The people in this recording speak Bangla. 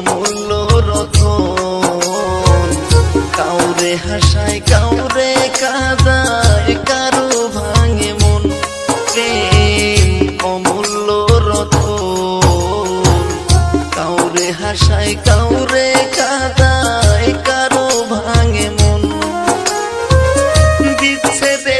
অমূল্য রতন। কাউরে হাসায়, কাউরে কাদায়, কারও ভাঙে মন প্রেম। অমূল্য রতন। কাউরে হাসায়, কাউরে কাদায়, কারও ভাঙে মন। দিচ্ছে